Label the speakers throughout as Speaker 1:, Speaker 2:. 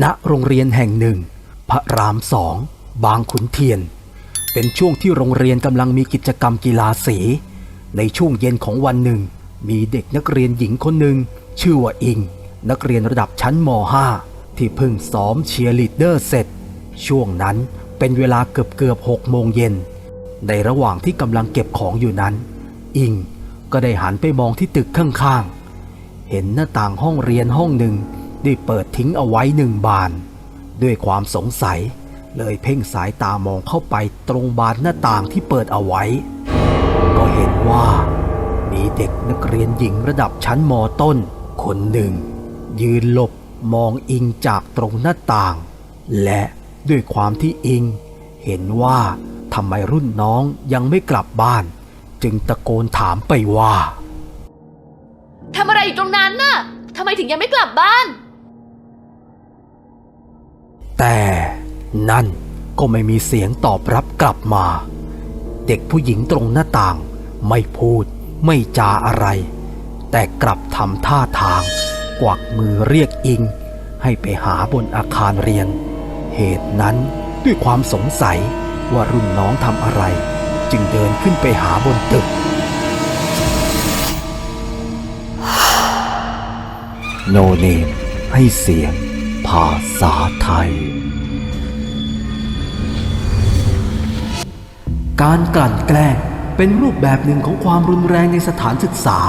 Speaker 1: ณโรงเรียนแห่งหนึ่ง พระรามสอง บางขุนเทียน เป็นช่วงที่โรงเรียนกำลังมีกิจกรรมกีฬาสี ในช่วงเย็นของวันหนึ่ง มีเด็กนักเรียนหญิงคนหนึ่ง ชื่อว่าอิง นักเรียนระดับชั้นม .5 ที่เพิ่งซ้อมเชียร์ลีดเดอร์เสร็จ ช่วงนั้นเป็นเวลาเกือบเกือบหกโมงเย็น ในระหว่างที่กำลังเก็บของอยู่นั้น อิงก็ได้หันไปมองที่ตึกข้างๆ เห็นหน้าต่างห้องเรียนห้องหนึ่ง ได้เปิดทิ้งเอาไว้หนึ่งบาน ด้วยความสงสัยเลยเพ่งสายตามองเข้าไปตรงบานหน้าต่างที่เปิดเอาไว้ ก็เห็นว่า มีเด็กนักเรียนหญิงระดับชั้นมต้น คนหนึ่ง ยืนหลบมองอิงจากตรงหน้าต่าง และด้วยความที่อิง เห็นว่าทำไมรุ่นน้องยังไม่กลับบ้าน จึงตะโกนถามไปว่า
Speaker 2: ทำอะไรอยู่ตรงนั้นน่ะทำไมถึงยังไม่กลับบ้าน
Speaker 1: แต่นั่นก็ไม่มีเสียงตอบรับกลับมา เด็กผู้หญิงตรงหน้าต่างไม่พูดไม่จาอะไร แต่กลับทำท่าทาง กวักมือเรียกอิง ให้ไปหาบนอาคารเรียน เหตุนั้นด้วยความสงสัยว่ารุ่นน้องทำอะไร จึงเดินขึ้นไปหาบนตึก โนเนมให้เสียง ภาษาไทย การกลั่นแกล้งเป็นรูปแบบหนึ่งของความรุนแรงในสถานศึกษา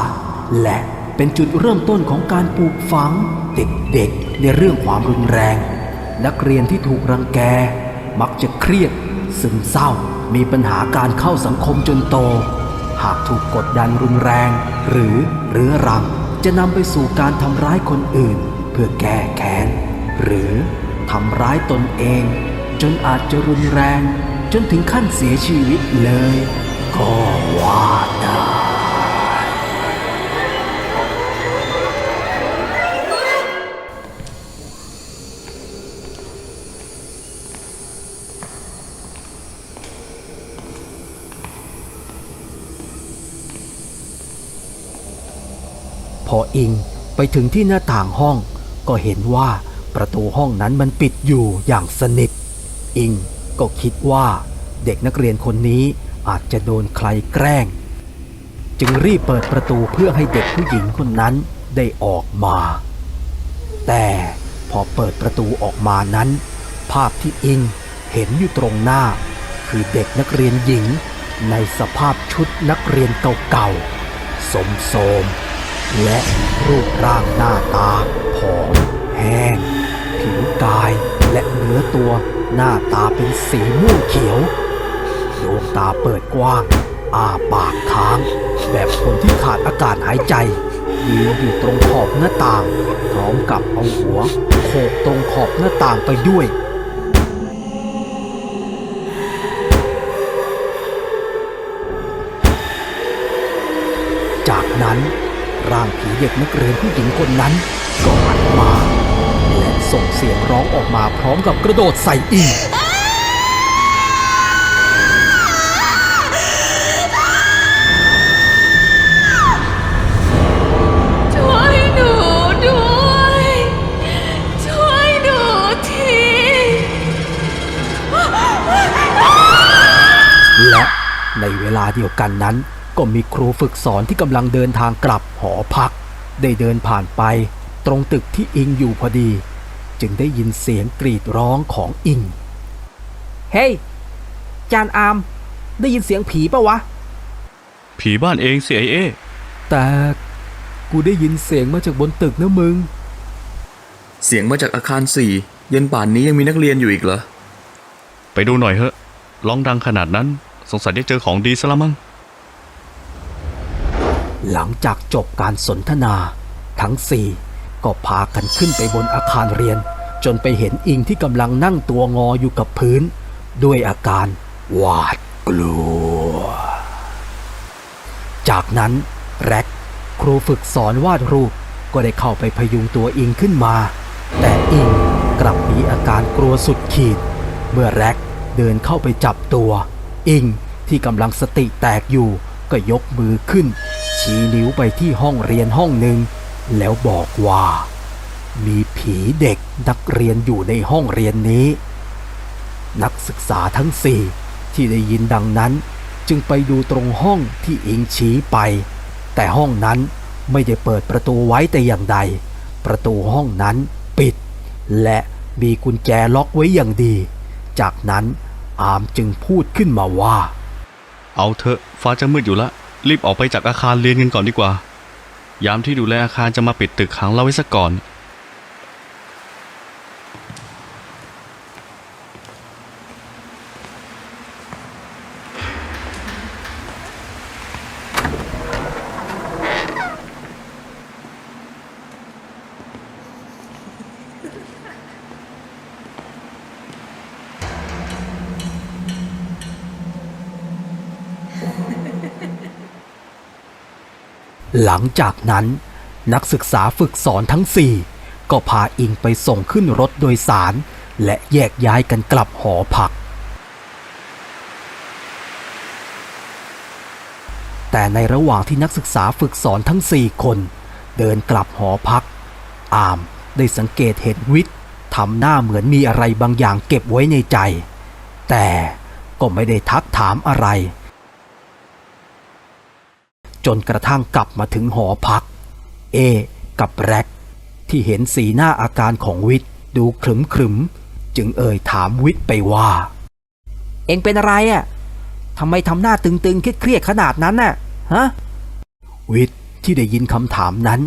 Speaker 1: และเป็นจุดเริ่มต้นของการปลูกฝังเด็กๆในเรื่องความรุนแรง นักเรียนที่ถูกรังแก มักจะเครียด ซึมเศร้า มีปัญหาการเข้าสังคมจนโต หากถูกกดดันรุนแรง หรือเรื้อรังจะนำไปสู่การทำร้ายคนอื่น เพื่อแก้แค้น หรือทำร้ายตนเอง จนอาจจะรุนแรง จนถึงขั้นเสียชีวิตเลย ก็ว่าได้พออิงไปถึงที่หน้าต่างห้องก็เห็นว่า ประตูห้องนั้นมันปิดอยู่อย่างสนิท อิงก็คิดว่าเด็กนักเรียนคนนี้อาจจะโดนใครแกล้ง จึงรีบเปิดประตูเพื่อให้เด็กผู้หญิงคนนั้นได้ออกมา แต่พอเปิดประตูออกมานั้น ภาพที่อิงเห็นอยู่ตรงหน้า คือเด็กนักเรียนหญิง ในสภาพชุดนักเรียนเก่าๆสมโสมและรูปร่างหน้าตาผอมแห้ง ผิวกายและเนื้อตัวหน้าตาเป็นสีม่วงเขียวดวงตาเปิดกว้าง อ้าปากค้าง แบบคนที่ขาดอากาศหายใจยืนอยู่ตรงขอบหน้าต่าง พร้อมกับเอาหัวโขกตรงขอบหน้าต่างไปด้วยจากนั้นร่างผีเด็กนักเรียนผู้หญิงคนนั้นก็หันมา และส่งเสียงร้องออกมาพร้อมกับกระโดดใส่อิง
Speaker 2: ช่วยหนูด้วย ช่วยหนูที
Speaker 1: และในเวลาเดียวกันนั้น ก็มีครูฝึกสอนที่กำลังเดินทางกลับหอพัก ได้เดินผ่านไป ตรงตึกที่อิงอยู่พอดี จึงได้ยินเสียงกรีดร้องของอิง เฮ้ย จานอาม ได้ยินเสียงผีปะวะ
Speaker 3: ผีบ้านเองสิไอเอ
Speaker 1: แต่กูได้ยินเสียงมาจากบนตึกนะมึง
Speaker 4: เสียงมาจากอาคารสี่เย็นป่านนี้ยังมีนักเรียนอยู่อีกเหรอ
Speaker 3: ไปดูหน่อยเถอะร้องดังขนาดนั้น สงสัยได้เจอของดีซะละมั้ง
Speaker 1: หลังจากจบการสนทนา ทั้งสี่ ก็พากันขึ้นไปบนอาคารเรียน จนไปเห็นอิงที่กำลังนั่งตัวงออยู่กับพื้น ด้วยอาการหวาดกลัว จากนั้นแร็กครูฝึกสอนวาดรูปก็ได้เข้าไปพยุงตัวอิงขึ้นมา แต่อิงกลับมีอาการกลัวสุดขีด เมื่อแร็กเดินเข้าไปจับตัว อิงที่กำลังสติแตกอยู่ก็ยกมือขึ้น ชี้นิ้วไปที่ห้องเรียนห้องหนึ่ง แล้วบอกว่า มีผีเด็กนักเรียนอยู่ในห้องเรียนนี้ นักศึกษาทั้งสี่ที่ได้ยินดังนั้น จึงไปดูตรงห้องที่อิงชี้ไป แต่ห้องนั้นไม่ได้เปิดประตูไว้แต่อย่างใด ประตูห้องนั้นปิด และมีกุญแจล็อกไว้อย่างดี จากนั้นอามจึงพูดขึ้นมาว่า
Speaker 3: เอาเถอะฟ้าจะมืดอยู่ละ รีบออกไปจากอาคารเรียนกันก่อนดีกว่า ยามที่ดูแลอาคารจะมาปิดตึกขังเราไว้ซะก่อน
Speaker 1: หลังจากนั้น นักศึกษาฝึกสอนทั้งสี่ก็พาอิงไปส่งขึ้นรถโดยสาร และแยกย้ายกันกลับหอพัก แต่ในระหว่างที่นักศึกษาฝึกสอนทั้งสี่คน เดินกลับหอพัก อามได้สังเกตเห็นวิทย์ทำหน้าเหมือนมีอะไรบางอย่างเก็บไว้ในใจ แต่ก็ไม่ได้ทักถามอะไร จนกระทั่งกลับมาถึงหอพัก เอ กับแร็กที่เห็นสีหน้าอาการของวิทย์ดูขรึมขรึมจึงเอ่ยถามวิทย์ไปว่า เอ็งเป็นอะไรอะ่ะทำไมทำหน้าตึงๆเครียดๆขนาดนั้นน่ะฮะวิทย์ที่ได้ยินคำถามนั้น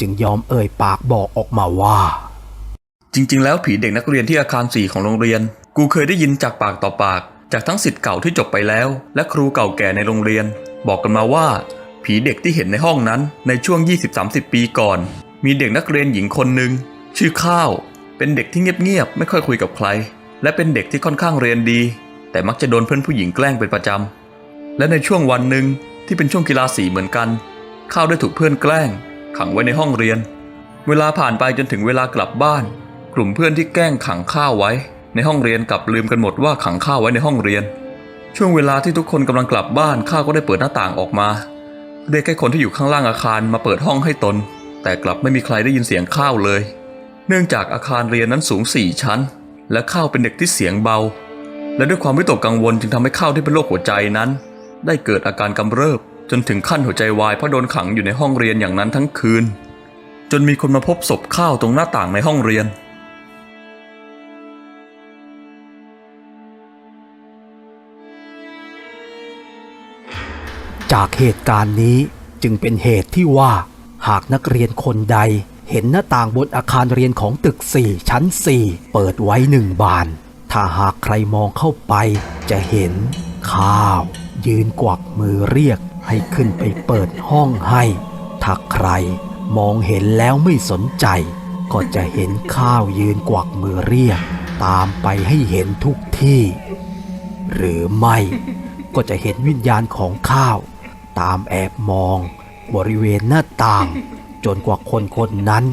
Speaker 1: จึงยอมเอ่ยปากบอกออกมาว่า
Speaker 4: จริง ๆ แล้วผีเด็กนักเรียนที่อาคารสี่ของโรงเรียน กูเคยได้ยินจากปากต่อปาก จากทั้งสิทธิ์เก่าที่จบไปแล้ว และครูเก่าแก่ในโรงเรียน บอกกันมาว่า ผีเด็กที่เห็นในห้องนั้นในช่วง 20-30 ปีก่อน มีเด็กนักเรียนหญิงคนหนึ่งชื่อข้าว เป็นเด็กที่เงียบๆไม่ค่อยคุยกับใคร และเป็นเด็กที่ค่อนข้างเรียนดี แต่มักจะโดนเพื่อนผู้หญิงแกล้งเป็นประจำและในช่วงวันหนึ่งที่เป็นช่วงกีฬาสีเหมือนกัน ข้าวได้ถูกเพื่อนแกล้ง ขังไว้ในห้องเรียน เวลาผ่านไปจนถึงเวลากลับบ้าน กลุ่มเพื่อนที่แกล้งขังข้าวไว้ ในห้องเรียนกลับลืมกันหมดว่าขังข้าวไว้ในห้องเรียน ช่วงเวลาที่ทุกคนกำลังกลับบ้านข้าวก็ได้เปิดหน้าต่างออกมา เรียกให้คนที่อยู่ข้างล่างอาคารมาเปิดห้องให้ตน แต่กลับไม่มีใครได้ยินเสียงข้าวเลย เนื่องจากอาคารเรียนนั้นสูงสี่ชั้น และข้าวเป็นเด็กที่เสียงเบา และด้วยความวิตกกังวลจึงทำให้ข้าวที่เป็นโรคหัวใจนั้น ได้เกิดอาการกำเริบจนถึงขั้นหัวใจวายเพราะโดนขังอยู่ในห้องเรียนอย่างนั้นทั้งคืน จนมีคนมาพบศพข้าวตรงหน้าต่างในห้องเรียน
Speaker 1: จากเหตุการณ์นี้จึงเป็นเหตุที่ว่า หากนักเรียนคนใดเห็นหน้าต่างบนอาคารเรียนของตึก 4 ชั้น 4 เปิดไว้หนึ่งบาน ถ้าหากใครมองเข้าไป จะเห็น ข้าว ยืนกวักมือเรียกให้ขึ้นไปเปิดห้องให้ ถ้าใครมองเห็นแล้วไม่สนใจ ก็จะเห็นข้าวยืนกวักมือเรียก ตามไปให้เห็นทุกที่ หรือไม่ก็จะเห็นวิญญาณของข้าว ตามแอบมอง บริเวณหน้าต่าง จนกว่าคนคนนั้น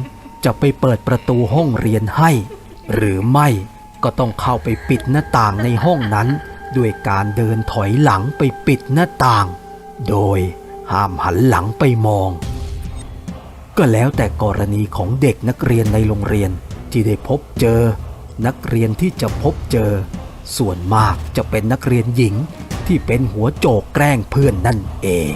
Speaker 1: จะไปเปิดประตูห้องเรียนให้ หรือไม่ก็ต้องเข้าไปปิดหน้าต่างในห้องนั้น ด้วยการเดินถอยหลังไปปิดหน้าต่าง โดยห้ามหันหลังไปมอง ก็แล้วแต่กรณีของเด็กนักเรียนในโรงเรียนที่ได้พบเจอ นักเรียนที่จะพบเจอ ส่วนมากจะเป็นนักเรียนหญิง ที่เป็นหัวโจกแกล้งเพื่อนนั่นเอง